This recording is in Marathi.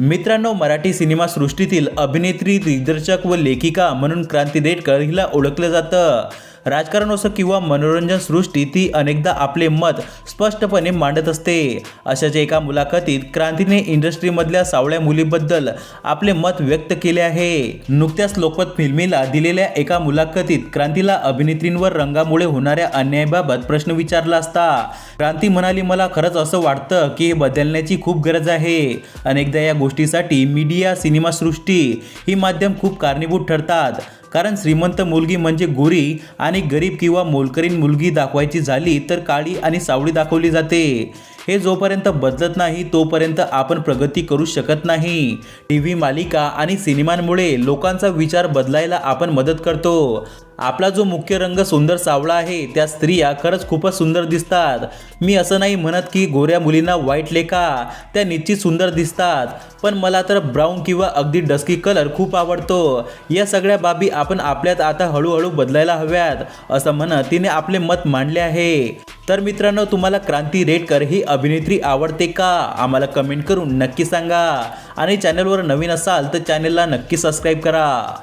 मित्रांनो मराठी सिनेमा सृष्टीतील अभिनेत्री दिग्दर्शक व लेखिका म्हणून क्रांती रेडकर हिला ओळखलं जातं. राजकारण असो किंवा मनोरंजन सृष्टी ती अनेकदा आपले मत स्पष्टपणे मांडत असते. अशाच एका मुलाखतीत क्रांतीने इंडस्ट्रीमधल्या सावळ्या मुलीबद्दल आपले मत व्यक्त केले आहे. नुकत्याच लोकमत फिल्मीला दिलेल्या एका मुलाखतीत क्रांतीला अभिनेत्रींवर रंगामुळे होणाऱ्या अन्यायाबाबत प्रश्न विचारला असता. क्रांती म्हणाली मला खरंच असं वाटतं की हे बदलण्याची खूप गरज आहे. अनेकदा या गोष्टीसाठी मीडिया सिनेमासृष्टी ही माध्यम खूप कारणीभूत ठरतात. कारण श्रीमंत मुलगी म्हणजे गोरी आणि गरीब किंवा मोलकरीन मुलगी दाखवायची झाली तर काळी आणि सावळी दाखवली जाते. हे जोपर्यंत बदलत नाही तोपर्यंत आपण प्रगती करू शकत नाही. टी व्ही मालिका आणि सिनेमांमुळे लोकांचा विचार बदलायला आपण मदत करतो. आपला जो मुख्य रंग सुंदर सावळा आहे त्या स्त्रिया खरंच खूपच सुंदर दिसतात. मी असं नाही म्हणत की गोऱ्या मुलींना वाईट लेखा त्या निश्चित सुंदर दिसतात. पण मला तर ब्राऊन किंवा अगदी डस्की कलर खूप आवडतो. या सगळ्या बाबी आपण आपल्यात आता हळूहळू बदलायला हव्यात असं म्हणत तिने आपले मत मांडले आहे. तर मित्रांनो तुम्हाला क्रांती रेडकर ही अभिनेत्री आवडते का? आम्हाला कमेंट करून नक्की सांगा. आणि चॅनलवर नवीन असाल तर चॅनलला नक्की सबस्क्राईब करा.